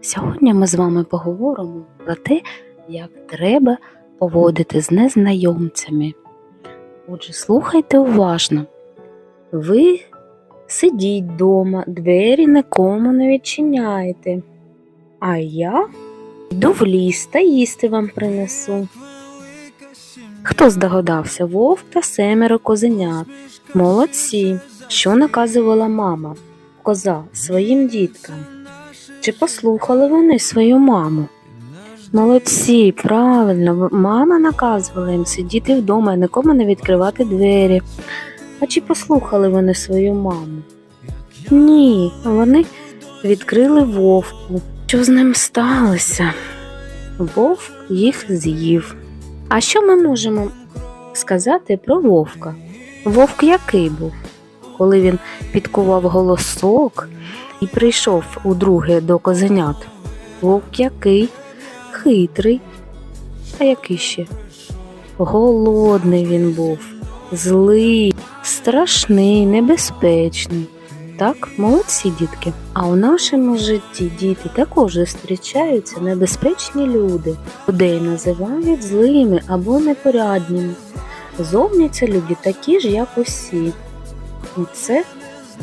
Сьогодні ми з вами поговоримо про те, як треба поводити з незнайомцями. Отже, слухайте уважно. Ви сидіть вдома, двері нікому не відчиняєте. А я йду в ліс та їсти вам принесу. Хто здогадався? Вовк та семеро козенят. Молодці. Що наказувала мама, коза своїм діткам? Чи послухали вони свою маму? Молодці, правильно, мама наказувала їм сидіти вдома і нікому не відкривати двері. А чи послухали вони свою маму? Ні, вони відкрили вовку. Що з ним сталося? Вовк їх з'їв. А що ми можемо сказати про вовка? Вовк який був? Коли він підкував голосок і прийшов удруге до козенят. Вовк який? Хитрий. А який ще? Голодний він був, злий, страшний, небезпечний. Так, молодці дітки. А у нашому житті діти також зустрічаються небезпечні люди. Людей називають злими або непорядними. Зовні це люди такі ж, як усі. І це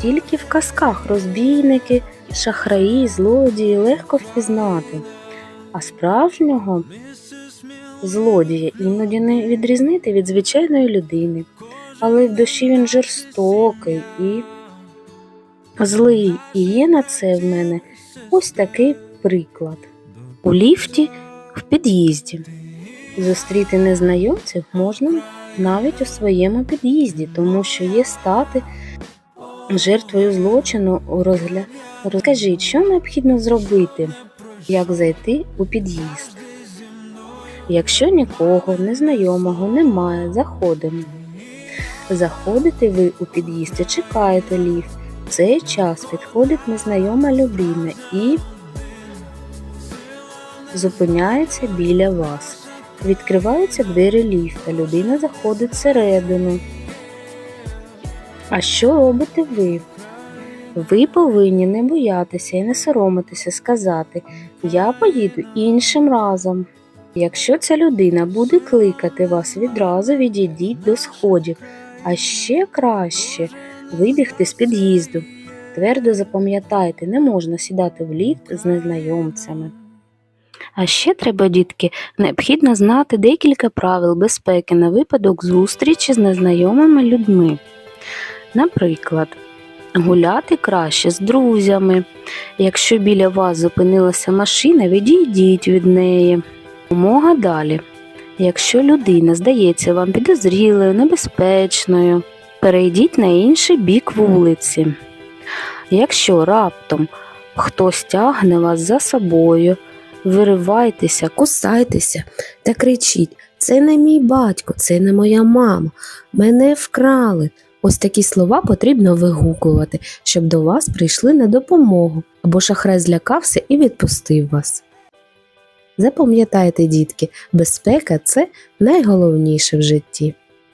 тільки в казках розбійники, шахраї, злодії легко впізнати. А справжнього злодія іноді не відрізнити від звичайної людини. Але в душі він жорстокий і злий. І є на це в мене ось такий приклад. У ліфті в під'їзді. Зустріти незнайомців можна навіть у своєму під'їзді, тому що є стати жертвою злочину у розгляд. Розкажіть, що необхідно зробити, як зайти у під'їзд. Якщо нікого незнайомого немає, заходимо. Заходите ви у під'їзд і чекаєте ліфт. В цей час підходить незнайома людина і зупиняється біля вас. Відкриваються двері ліфта, людина заходить всередину. А що робите ви? Ви повинні не боятися і не соромитися сказати Я поїду іншим разом. Якщо ця людина буде кликати вас відразу, відійдіть до сходів, а ще краще вибігти з під'їзду. Твердо запам'ятайте, не можна сідати в ліфт з незнайомцями. А ще треба, дітки, необхідно знати декілька правил безпеки на випадок зустрічі з незнайомими людьми. Наприклад, гуляти краще з друзями. Якщо біля вас зупинилася машина, відійдіть від неї. Умога далі. Якщо людина здається вам підозрілою, небезпечною, перейдіть на інший бік вулиці. Якщо раптом хтось тягне вас за собою, виривайтеся, кусайтеся та кричіть: Це не мій батько, це не моя мама, мене вкрали. Ось такі слова потрібно вигукувати, щоб до вас прийшли на допомогу, або шахрай злякався і відпустив вас. Запам'ятайте, дітки, безпека це найголовніше в житті.